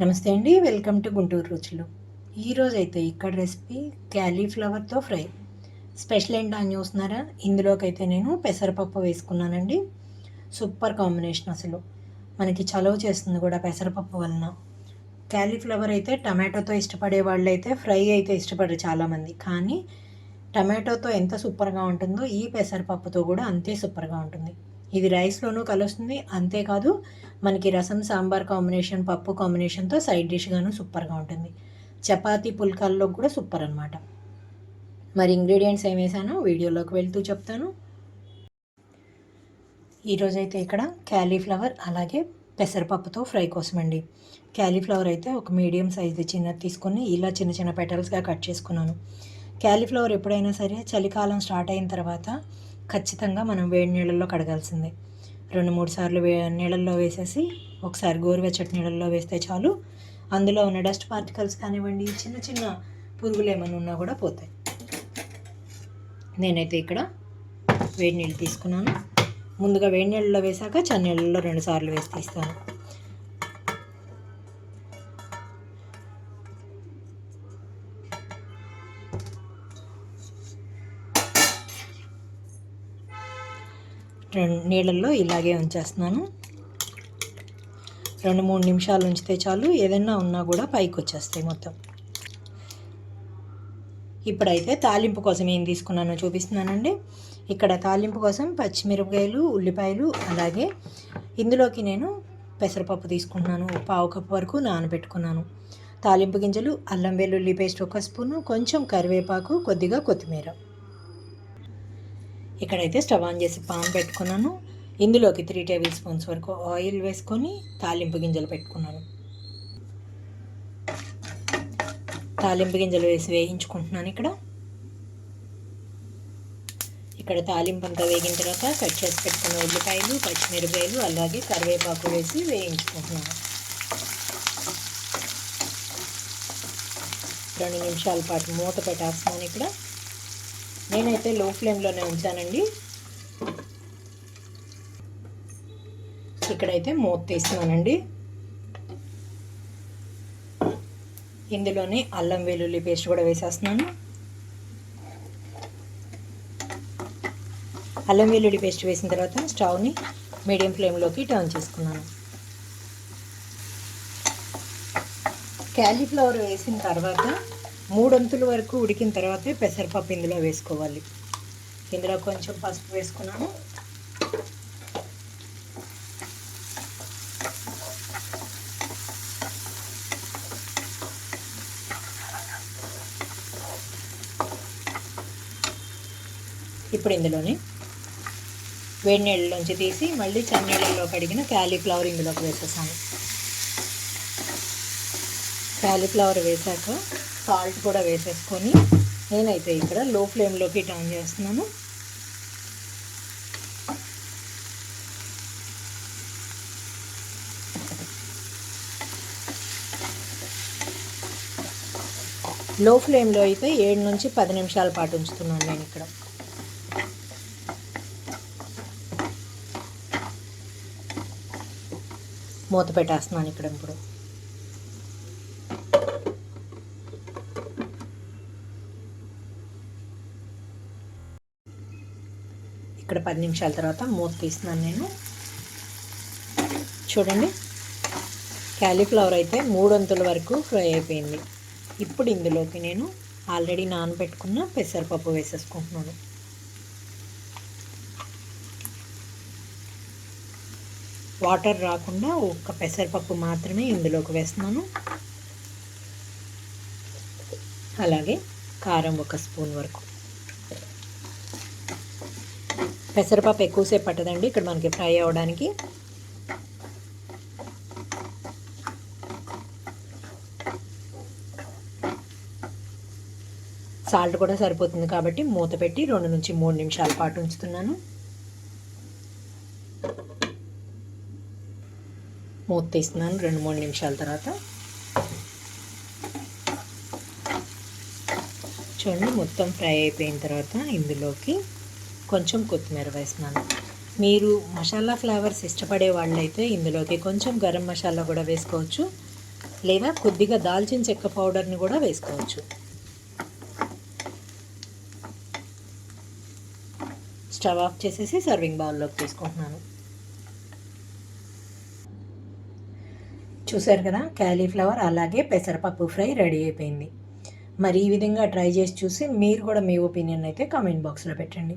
నమస్తే అండి welcome to Guntur రుచులు. ఈరోజు అయితే ఇక్కడ రెసిపీ క్యాలీఫ్లవర్తో ఫ్రై. స్పెషల్ ఏంటి అని చూస్తున్నారా? ఇందులోకి అయితే నేను పెసరపప్పు వేసుకున్నానండి. సూపర్ కాంబినేషన్ అసలు. మనకి చలవ చేస్తుంది కూడా పెసరపప్పు వలన. క్యాలీఫ్లవర్ అయితే టమాటోతో ఇష్టపడే వాళ్ళు అయితే ఫ్రై అయితే ఇష్టపడరు చాలామంది. కానీ టమాటోతో ఎంత సూపర్గా ఉంటుందో ఈ పెసరపప్పుతో కూడా అంతే సూపర్గా ఉంటుంది. ఇది రైస్లోనూ కలుస్తుంది. అంతేకాదు మనకి రసం సాంబార్ కాంబినేషన్ పప్పు కాంబినేషన్తో సైడ్ డిష్గాను సూపర్గా ఉంటుంది. చపాతీ పుల్కాల్లో కూడా సూపర్ అనమాట మరి ఇంగ్రీడియంట్స్ ఏం వేసానో వీడియోలోకి వెళ్తూ చెప్తాను. ఈరోజైతే ఇక్కడ క్యాలీఫ్లవర్ అలాగే పెసరపప్పుతో ఫ్రై కోసం అండి క్యాలీఫ్లవర్ అయితే ఒక మీడియం సైజు చిన్నది తీసుకొని ఇలా చిన్న చిన్న పెటల్స్గా కట్ చేసుకున్నాను. క్యాలీఫ్లవర్ ఎప్పుడైనా సరే చలికాలం స్టార్ట్ అయిన తర్వాత ఖచ్చితంగా మనం వేడి నీళ్ళల్లో కడగాల్సిందే. రెండు మూడు సార్లు వే నీళ్ళల్లో వేసేసి ఒకసారి గోరువెచ్చటి నీళ్ళల్లో వేస్తే చాలు. అందులో ఉన్న డస్ట్ పార్టికల్స్ కానివ్వండి చిన్న చిన్న పురుగులు ఏమైనా ఉన్నా కూడా పోతాయి. నేనైతే ఇక్కడ వేడి నీళ్ళు తీసుకున్నాను. ముందుగా వేడి నీళ్ళలో వేసాక చన్నీళ్ళలో రెండు సార్లు వేసి తీస్తాను నీళ్ళల్లో ఇలాగే ఉంచేస్తున్నాను. రెండు మూడు నిమిషాలు ఉంచితే చాలు. ఏదైనా ఉన్నా కూడా పైకి వచ్చేస్తాయి మొత్తం. ఇప్పుడైతే తాలింపు కోసం ఏం తీసుకున్నానో చూపిస్తున్నానండి. ఇక్కడ తాలింపు కోసం పచ్చిమిరపకాయలు ఉల్లిపాయలు అలాగే ఇందులోకి నేను పెసరపప్పు తీసుకుంటున్నాను. పావు కప్పు వరకు నానబెట్టుకున్నాను. తాలింపు గింజలు అల్లం వెల్లుల్లి పేస్ట్ ఒక స్పూను కొంచెం కరివేపాకు కొద్దిగా కొత్తిమీర. ఇక్కడైతే స్టవ్ ఆన్ చేసి పాన్ పెట్టుకున్నాను. ఇందులోకి త్రీ టేబుల్ స్పూన్స్ వరకు ఆయిల్ వేసుకొని తాలింపు గింజలు పెట్టుకున్నాను. తాలింపు గింజలు వేసి వేయించుకుంటున్నాను ఇక్కడ. ఇక్కడ తాలింపు అంతా వేగిన తర్వాత కట్ చేసి పెట్టుకున్న ఉల్లిపాయలు పచ్చిమిరపాయలు అలాగే కరివేపాకు వేసి వేయించుకుంటున్నాను. రెండు నిమిషాల పాటు మూత పెట్టేస్తున్నాను ఇక్కడ. నేనైతే లో ఫ్లేమ్లోనే ఉంచానండి. ఇక్కడైతే మూత తీస్తున్నానండి. ఇందులోనే అల్లం వెల్లుల్లి పేస్ట్ కూడా వేసేస్తున్నాను. అల్లం వెల్లుల్లి పేస్ట్ వేసిన తర్వాత స్టవ్ని మీడియం ఫ్లేమ్లోకి టర్న్ చేసుకున్నాను. క్యాలీఫ్లవర్ వేసిన తర్వాత మూడొంతుల వరకు ఉడికిన తర్వాతే పెసరపప్పు ఇందులో వేసుకోవాలి. ఇందులో కొంచెం పసుపు వేసుకున్నాను. ఇప్పుడు ఇందులోనే వేడి నీళ్ళలోంచి తీసి మళ్ళీ చన్నీళ్ళలో కడిగిన క్యాలీఫ్లవర్ ఇందులోకి వేసేసాను. క్యాలీఫ్లవర్ వేసాక సాల్ట్ కూడా వేసేసుకొని నేనైతే ఇక్కడ లో ఫ్లేమ్లోకి టర్న్ చేస్తున్నాను. లో ఫ్లేమ్లో అయితే ఏడు నుంచి పది నిమిషాల పాటు ఉంచుతున్నాను నేను ఇక్కడ. మూత పెట్టేస్తున్నాను ఇక్కడ ఇప్పుడు. పది నిమిషాల తర్వాత మూత తీస్తున్నాను నేను. చూడండి. క్యాలీఫ్లవర్ అయితే మూడొంతుల వరకు ఫ్రై అయిపోయింది. ఇప్పుడు ఇందులోకి నేను ఆల్రెడీ నానబెట్టుకున్న పెసరపప్పు వేసేసుకుంటున్నాను. వాటర్ రాకుండా ఒక్క పెసరపప్పు మాత్రమే ఇందులోకి వేస్తున్నాను. అలాగే కారం ఒక స్పూన్ వరకు. పెసరపప్పు ఎక్కువసేపు పట్టదండి. ఇక్కడ మనకి ఫ్రై అవ్వడానికి. సాల్ట్ కూడా సరిపోతుంది కాబట్టి మూత పెట్టి రెండు నుంచి మూడు నిమిషాల పాటు ఉంచుతున్నాను. మూత తీస్తున్నాను రెండు మూడు నిమిషాల తర్వాత. చూడండి మొత్తం ఫ్రై అయిపోయిన తర్వాత ఇందులోకి కొంచెం కొత్తిమీర వేస్తున్నాను. మీరు మసాలా ఫ్లేవర్స్ ఇష్టపడే వాళ్ళైతే ఇందులోకి కొంచెం గరం మసాలా కూడా వేసుకోవచ్చు. లేదా కొద్దిగా దాల్చిన చెక్క పౌడర్ని కూడా వేసుకోవచ్చు. స్టవ్ ఆఫ్ చేసేసి సర్వింగ్ బౌల్లోకి తీసుకుంటున్నాను. చూసారు కదా క్యాలీఫ్లవర్ అలాగే పెసరపప్పు ఫ్రై రెడీ అయిపోయింది. మరి ఈ విధంగా ట్రై చేసి చూసి మీరు కూడా మీ ఒపీనియన్ అయితే కామెంట్ బాక్స్లో పెట్టండి.